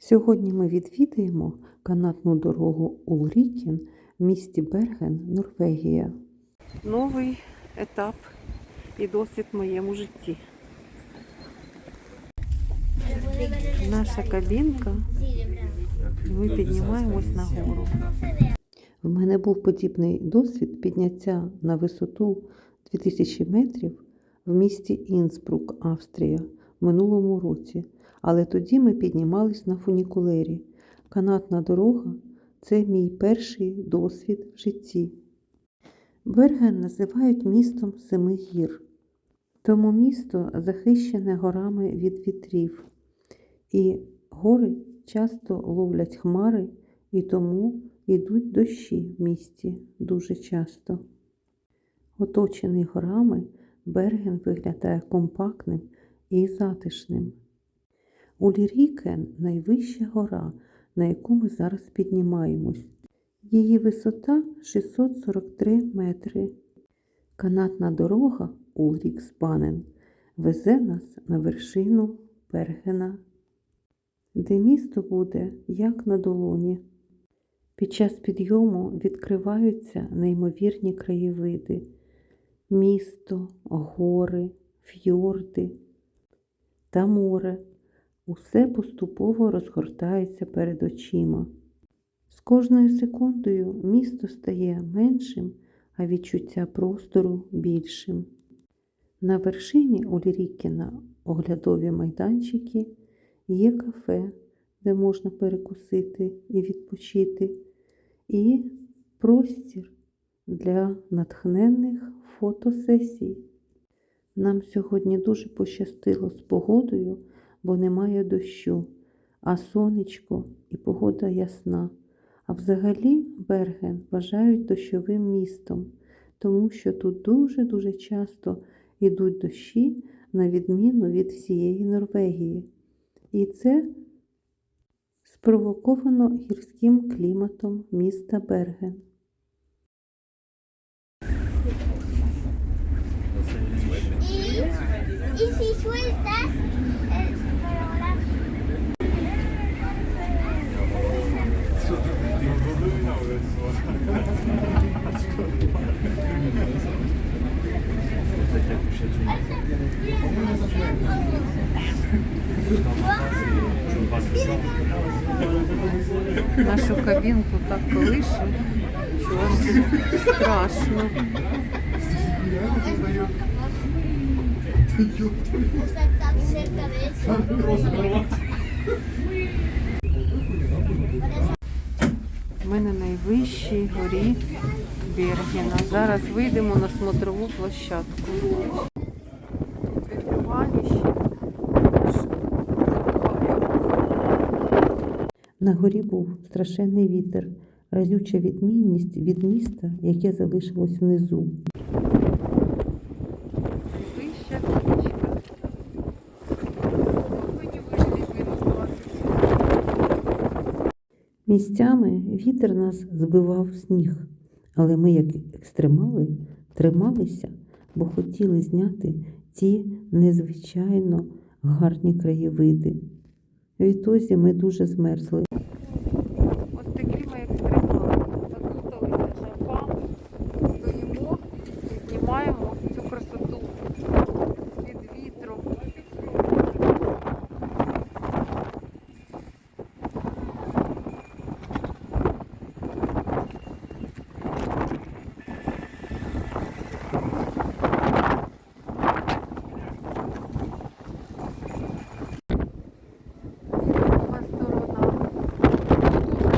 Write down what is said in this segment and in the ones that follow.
Сьогодні ми відвідаємо канатну дорогу Улрікін в місті Берген, Норвегія. Новий етап і досвід в моєму житті. Наша кабінка, ми піднімаємось на гору. В мене був подібний досвід підняття на висоту 2000 метрів в місті Інсбрук, Австрія, минулому році. Але тоді ми піднімались на фунікулері. Канатна дорога це мій перший досвід в житті. Берген називають містом семи гір, тому місто захищене горами від вітрів, і гори часто ловлять хмари, і тому йдуть дощі в місті дуже часто. Оточений горами, Берген виглядає компактним і затишним. Улірікен найвища гора, на яку ми зараз піднімаємось. Її висота 643 метри. Канатна дорога Улріксбанен везе нас на вершину Бергена, де місто буде як на долоні. Під час підйому відкриваються неймовірні краєвиди, місто, гори, фьорди та море. Усе поступово розгортається перед очима. З кожною секундою місто стає меншим, а відчуття простору більшим. На вершині Улірікіна оглядові майданчики, є кафе, де можна перекусити і відпочити, і простір для натхненних фотосесій. Нам сьогодні дуже пощастило з погодою, бо немає дощу, а сонечко і погода ясна. А взагалі Берген вважають дощовим містом, тому що тут дуже-дуже часто йдуть дощі, на відміну від всієї Норвегії. І це спровоковано гірським кліматом міста Берген. Sueltas. Нашу кабінку так колише, що страшно. Ми на найвищій горі Бергена. Зараз вийдемо на смотрову площадку. На горі був страшенний вітер, разюча відмінність від міста, яке залишилось внизу. Місцями вітер нас збивав сніг, але ми, як екстремали, трималися, бо хотіли зняти ці незвичайно гарні краєвиди. Відтоді ми дуже змерзли. Ось такі ми екстремали. Закуталися шарфами, стоїмо і знімаємо цю красоту під вітром. Друга сторона.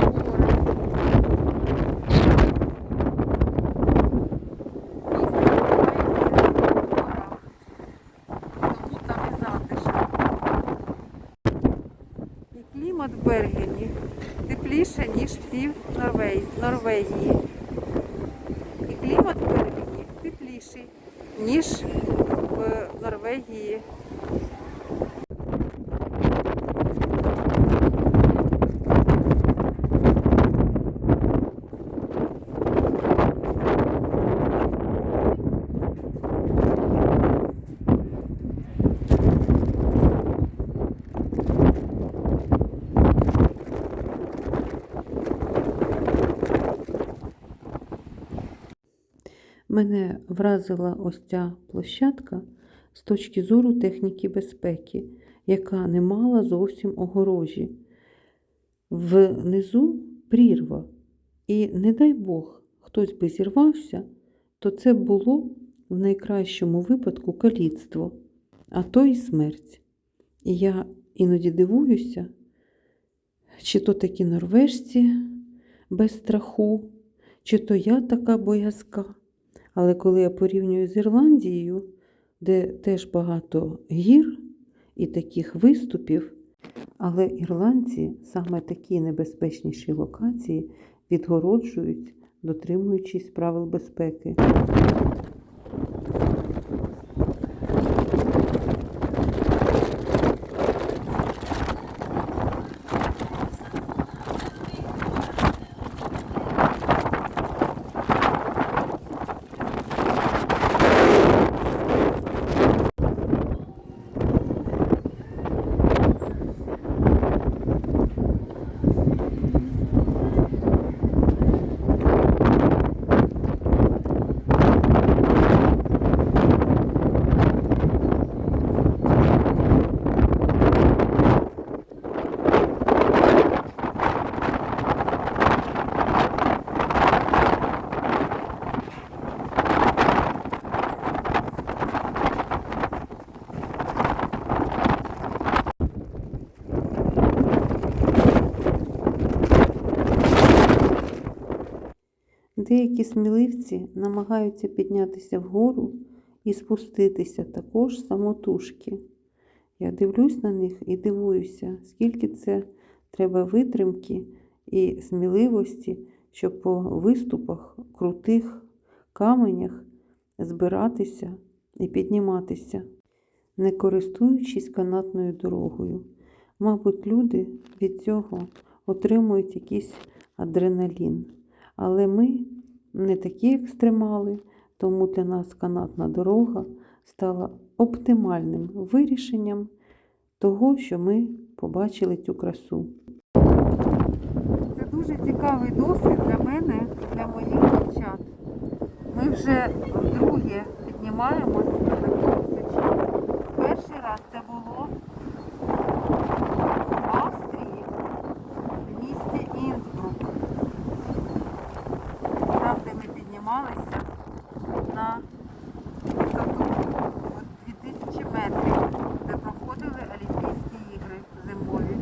Тут гори. І клімат в Бергені тепліше, ніж всі в Норвегії. Норвегії. І клімат в Бергені тепліший, ніж в Норвегії. Мене вразила ось ця площадка з точки зору техніки безпеки, яка не мала зовсім огорожі. Внизу прірва. І не дай Бог, хтось би зірвався, то це було в найкращому випадку каліцтво, а то і смерть. І я іноді дивуюся, чи то такі норвежці без страху, чи то я така боязка. Але коли я порівнюю з Ірландією, де теж багато гір і таких виступів, але ірландці саме такі небезпечніші локації відгороджують, дотримуючись правил безпеки. Деякі сміливці намагаються піднятися вгору і спуститися також самотужки. Я дивлюсь на них і дивуюся, скільки це треба витримки і сміливості, щоб по виступах, крутих каменях збиратися і підніматися, не користуючись канатною дорогою. Мабуть, люди від цього отримують якийсь адреналін. Але ми не такі екстремали, тому для нас канатна дорога стала оптимальним вирішенням того, що ми побачили цю красу. Це дуже цікавий досвід для мене, для моїх дівчат. Ми вже вдруге піднімаємось на таку височину. Перший раз це було в Австрії, в місті Інсбрук. Там, де ми піднімалися на висоту от 2000 метрів, де проходили Олімпійські ігри зимові.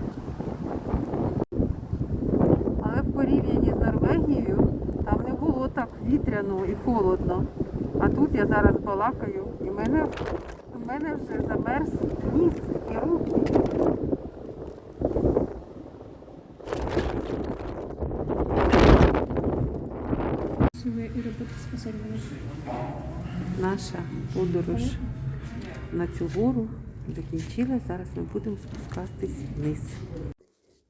Але в порівнянні з Норвегією там не було так вітряно і холодно. А тут я зараз балакаю, і в мене, в мене вже замерз ніс і руки. Наша подорож на цю гору закінчилась. Зараз ми будемо спускатись вниз.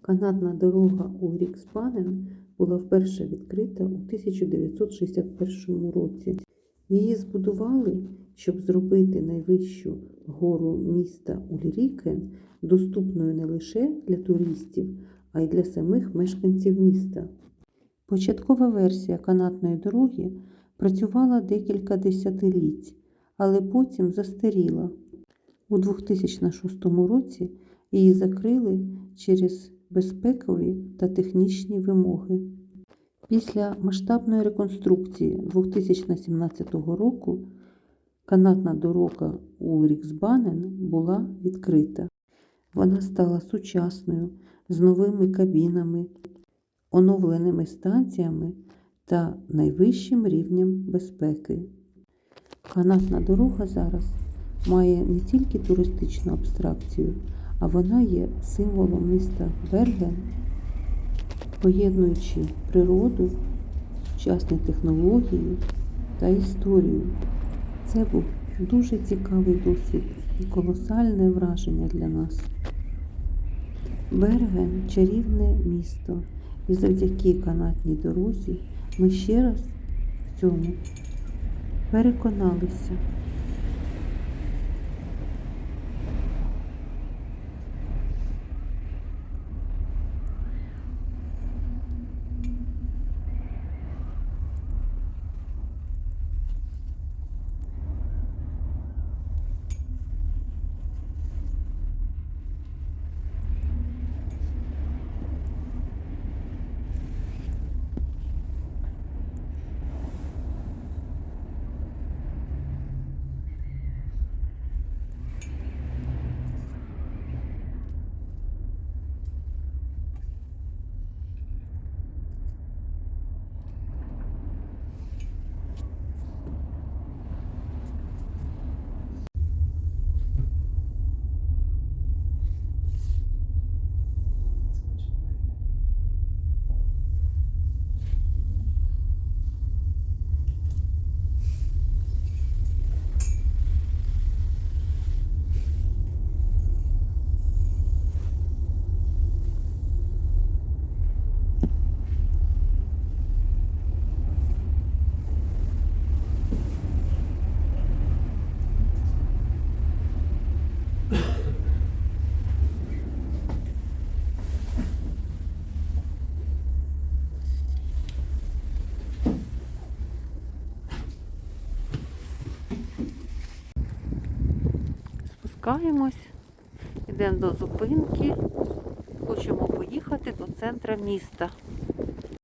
Канатна дорога у Рікспанен була вперше відкрита у 1961 році. Її збудували, щоб зробити найвищу гору міста Ульрікен доступною не лише для туристів, а й для самих мешканців міста. Початкова версія канатної дороги працювала декілька десятиліть, але потім застаріла. У 2006 році її закрили через безпекові та технічні вимоги. Після масштабної реконструкції 2017 року канатна дорога Улріксбанен була відкрита. Вона стала сучасною з новими кабінами, оновленими станціями та найвищим рівнем безпеки. Канатна дорога зараз має не тільки туристичну абстракцію, а вона є символом міста Берген, поєднуючи природу, сучасні технології та історію. Це був дуже цікавий досвід і колосальне враження для нас. Берген чарівне місто, і завдяки канатній дорозі ми ще раз в цьому переконалися. Спускаємось, йдемо до зупинки. Хочемо поїхати до центра міста.